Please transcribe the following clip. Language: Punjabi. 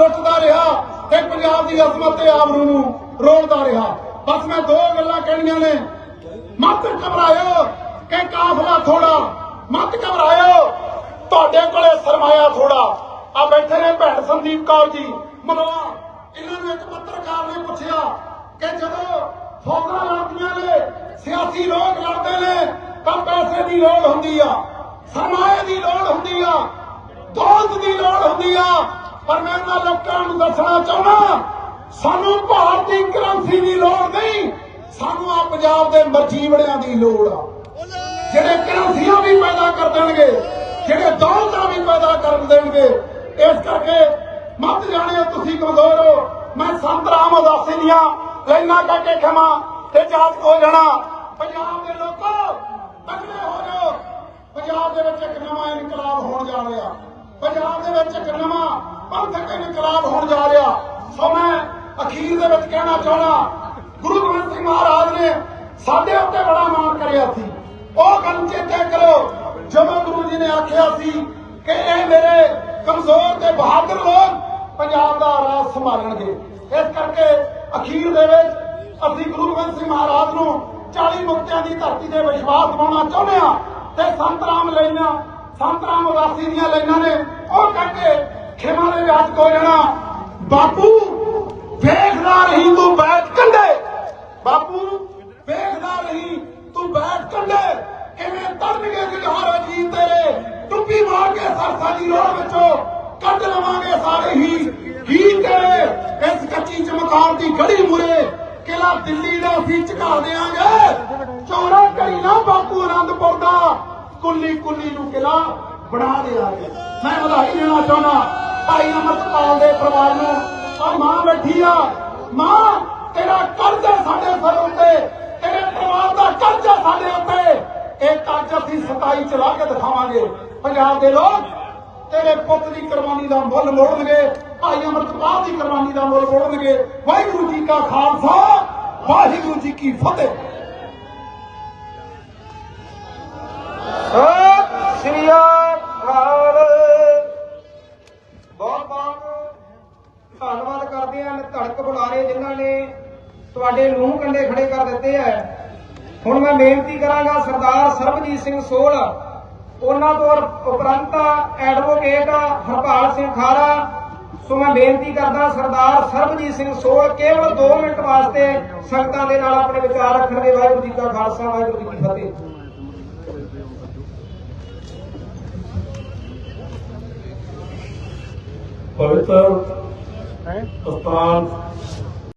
ਲੁੱਟਦਾ ਰਿਹਾ ਤੇ ਪੰਜਾਬ ਦੀ ਅਜ਼ਮਤ ਤੇ ਆਬਰੂ ਨੂੰ ਰੋਲਦਾ ਰਿਹਾ। ਬਸ ਮੈਂ ਦੋ ਗੱਲਾਂ ਕਹਿਣੀਆਂ ਨੇ। ਮਤ ਘਬਰਾਇਓ ਕਿ ਕਾਫਲਾ ਥੋੜਾ। ਮਤ ਘਬਰਾਇਓ। ਤੁਹਾਡੇ ਕੋਲੇ ਸਰਮਾਇਆ ਥੋੜਾ। ਆ ਬੈਠੇ ਨੇ ਭੈਣ ਸੰਦੀਪ ਕੌਰ ਜੀ। ਮਨਵਾ ਇਹਨਾਂ ਨੂੰ ਇੱਕ ਪੱਤਰਕਾਰ ਨੇ ਪੁੱਛਿਆ ਕਿ ਜਦੋਂ ਫੌਜਾਂ ਲੜਦੀਆਂ ਨੇ, ਸਿਆਸੀ ਲੋਕ ਲੜਦੇ ਨੇ, ਤਾਂ ਪੈਸੇ ਦੀ ਲੋੜ ਹੁੰਦੀ ਆ, ਸਰਮਾਏ ਦੀ ਲੋੜ ਹੁੰਦੀ ਆ ਦੌਲਤ ਦੀ ਲੋੜ ਹੁੰਦੀ ਆ। ਪਰ ਮੈਂ ਇਹਨਾਂ ਲੋਕਾਂ ਨੂੰ ਦੱਸਣਾ ਚਾਹੁੰਦਾ, ਸਾਨੂੰ ਭਾਰਤੀ ਕਰੰਸੀ ਦੀ ਲੋੜ ਨਹੀਂ, ਸਾਨੂੰ ਆ ਪੰਜਾਬ ਦੇ ਮਰਜੀਵੜਿਆਂ ਦੀ ਲੋੜ ਆ। ਜਿਹੜੇ ਕਰੰਸੀਆਂ ਵੀ ਪੈਦਾ ਕਰ ਦੇਣਗੇ, ਜਿਹੜੇ ਦੌਲਤਾਂ ਵੀ ਪੈਦਾ ਕਰ ਦੇਣਗੇ। ਇਸ ਕਰਕੇ ਮਤ ਜਾਣਿਓ ਤੁਸੀਂ ਕਮਜ਼ੋਰ ਹੋ, ਮੈਂ ਸੰਤ ਰਾਮ ਉਦਾਸੀ ਦੀਆਂ ਲਾਈਨਾਂ ਕੱਢ ਕੇ ਖਮਾ ਤੇ ਜਾਤ ਹੋ ਜਾਣਾ, ਪੰਜਾਬ ਦੇ ਲੋਕੋ, ਤਕੜੇ ਹੋ ਜਾਓ। ਪੰਜਾਬ ਦੇ ਵਿੱਚ ਇੱਕ ਨਵਾਂ ਇਨਕਲਾਬ ਹੋਣ ਜਾ ਰਿਹਾ। ਪੰਜਾਬ ਦੇ ਵਿੱਚ ਇੱਕ ਨਵਾਂ ਪੰਥਕ ਇਨਕਲਾਬ ਹੋਣ ਜਾ ਰਿਹਾ। ਸੋ ਮੈਂ ਅਖੀਰ ਦੇ ਵਿੱਚ ਕਹਿਣਾ ਚਾਹੁੰਦਾ, ਗੁਰੂ ਗੋਬਿੰਦ ਸਿੰਘ ਮਹਾਰਾਜ ਨੇ ਸਾਡੇ ਉੱਤੇ ਬੜਾ ਮਾਣ ਕਰਿਆ ਸੀ। ਉਹ ਗੱਲ ਚੇਤੇ ਕਰੋ ਜਦੋਂ ਗੁਰੂ ਜੀ ਨੇ ਆਖਿਆ ਸੀ ਕਿ ਇਹ ਮੇਰੇ ਕਮਜ਼ੋਰ ਤੇ ਬਹਾਦਰ ਲੋਕ ਪੰਜਾਬ ਦਾ ਰਾਜ ਸੰਭਾਲਣਗੇ। ਇਸ ਕਰਕੇ ਅਖੀਰ ਦੇ ਵਿੱਚ ਅਸੀਂ ਗੁਰੂ ਗੋਬਿੰਦ ਸਿੰਘ ਮਹਾਰਾਜ ਨੂੰ 40 ਮੁਕਤਿਆਂ ਦੀ ਧਰਤੀ ਤੇ ਵਿਸ਼ਵਾਸ ਦਿਵਾਉਣਾ ਚਾਹੁੰਦੇ ਹਾਂ ਤੇ ਸੰਤ ਰਾਮ ਲੈਣਾ ਸੰਤਰਾ ਰਾਮ ਦੀਆਂ ਲਾਈਨਾਂ ਨੇ, ਉਹ ਕਹਿੰਦੇ ਖੇਮਾ ਦੇ ਵਿਆਜ ਕੋ ਜਾਣਾ ਬਾਪੂ, ਵੇਖਦਾ ਰਹੀ ਤੂੰ ਬੈਠ ਕੰਡੇ। ਬਾਪੂ, ਵੇਖਦਾ ਰਹੀ ਤੂੰ ਬੈਠ ਕੰਡੇ। ਕਿਵੇਂ ਤਰਨਗੇ ਜੁਝਾਰ ਜੀ ਤੇਰੇ। ਟੁੱਪੀ ਮਾਰ ਕੇ ਸਰਸਾ ਦੀ ਰੋੜ ਵਿੱਚੋਂ ਕੱਢ ਲਵਾਂਗੇ ਸਾਰੇ ਹੀ। ਹੀ ਤੇਰੇ, ਇਸ ਕੱਚੀ ਚਮਕਾਰ ਦੀ ਘੜੀ ਮੁਰੇ ਕਿਲਾ ਦਿੱਲੀ ਦਾ ਅਸੀਂ ਝਕਾ ਦੇਾਂਗੇ ਚੌਰਾ ਘੜੀ ਨਾ ਬਾਪੂ ਆਨੰਦਪੁਰ ਦਾ। ਕੁੱਲੀ ਕੁੱਲੀ ਨੂੰ ਕਿਲਾ ਬਣਾ ਦੇਾਂਗੇ ਮੈਂ ਵਧਾਈ ਦੇਣਾ ਚਾਹੁੰਦਾ ਭਾਈ ਅਮਰਪਾਲ ਦੇ ਪਰਿਵਾਰ ਨੂੰ ਆ ਮਾਂ ਬੈਠੀ ਆ। ਮਾਂ, ਤੇਰਾ ਕਰਜ਼ਾ ਸਾਡੇ ਸਿਰ ਉੱਤੇ। ਤੇਰੇ ਪਰਿਵਾਰ ਦਾ ਕਰਜ਼ਾ ਸਾਡੇ ਉੱਤੇ। ਇਹ ਕਰਜ਼ਾ ਅਸੀਂ 27 ਚ ਲਾ ਕੇ ਦਿਖਾਵਾਂਗੇ। ਪੰਜਾਬ ਦੇ ਲੋਕ, ਤੇਰੇ ਪੁੱਤ ਦੀ ਕੁਰਬਾਨੀ ਦਾ ਮੁੱਲ ਮੋੜਨਗੇ। ਭਾਈ ਅਮਰਪਾਲ ਦੀ ਕੁਰਬਾਨੀ ਦਾ ਮੁੱਲ ਮੋੜਨਗੇ। ਵਾਹਿਗੁਰੂ ਜੀ ਕਾ ਖਾਲਸਾ, ਵਾਹਿਗੁਰੂ ਜੀ ਕੀ ਫਤਿਹ। ਬਹੁਤ ਬਹੁਤ ਧੰਨਵਾਦ ਕਰਦੇ ਹਾਂ ਧੜਕ ਬੁਲਾਰੇ ਜਿਨ੍ਹਾਂ ਨੇ ਤੁਹਾਡੇ ਲੂਹ ਕੰਡੇ ਖੜੇ ਕਰ ਦਿੱਤੇ ਹੈ ਹੁਣ ਮੈਂ ਬੇਨਤੀ ਕਰਾਂਗਾ ਸਰਦਾਰ ਸਰਬਜੀਤ ਸਿੰਘ ਸੋਲ ਉਹਨਾਂ ਤੋਂ ਉਪਰੰਤ ਐਡਵੋਕੇਟ ਹਰਪਾਲ ਸਿੰਘ ਖਾਰਾ, ਸੋ ਮੈਂ ਬੇਨਤੀ ਕਰਦਾ ਸਰਦਾਰ ਸਰਬਜੀਤ ਸਿੰਘ ਸੋਲ ਕੇਵਲ 2 ਮਿੰਟ ਵਾਸਤੇ ਸੰਗਤਾਂ ਦੇ ਨਾਲ ਆਪਣੇ ਵਿਚਾਰ ਰੱਖਣਗੇ ਵਾਹਿਗੁਰੂ ਜੀ ਕਾ ਖਾਲਸਾ, ਵਾਹਿਗੁਰੂ ਜੀ ਕੀ ਫਤਿਹ। ਪਵਿੱਤਰ ਅਸਥਾਨ